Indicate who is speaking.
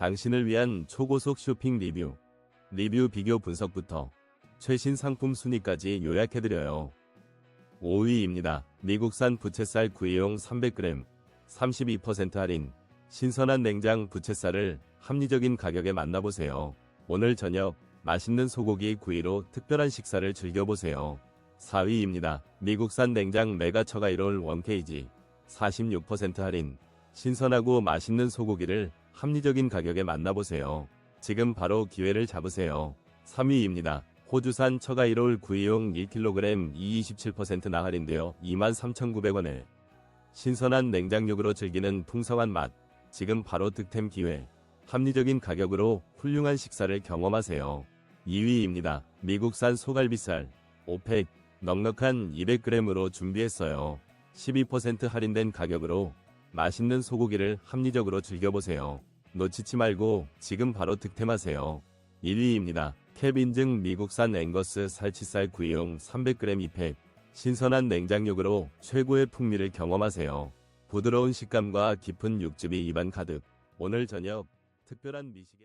Speaker 1: 당신을 위한 초고속 쇼핑 리뷰, 리뷰 비교 분석부터 최신 상품 순위까지 요약해드려요. 5위입니다. 미국산 부채살 구이용 300g, 32% 할인, 신선한 냉장 부채살을 합리적인 가격에 만나보세요. 오늘 저녁 맛있는 소고기 구이로 특별한 식사를 즐겨보세요. 4위입니다. 미국산 냉장 메가 처가이롤 1kg, 46% 할인, 신선하고 맛있는 소고기를 합리적인 가격에 만나보세요. 지금 바로 기회를 잡으세요. 3위입니다. 호주산 처가이롤 구이용 1kg 27% 나 할인데요. 23,900원에 신선한 냉장육으로 즐기는 풍성한 맛. 지금 바로 득템 기회. 합리적인 가격으로 훌륭한 식사를 경험하세요. 2위입니다. 미국산 소갈비살 5팩 넉넉한 200g으로 준비했어요. 12% 할인된 가격으로 맛있는 소고기를 합리적으로 즐겨보세요. 놓치지 말고 지금 바로 득템하세요. 1위입니다. 캡인증 미국산 앵거스 살치살 구이용 300g 2팩 신선한 냉장육으로 최고의 풍미를 경험하세요. 부드러운 식감과 깊은 육즙이 입안 가득 오늘 저녁 특별한 미식에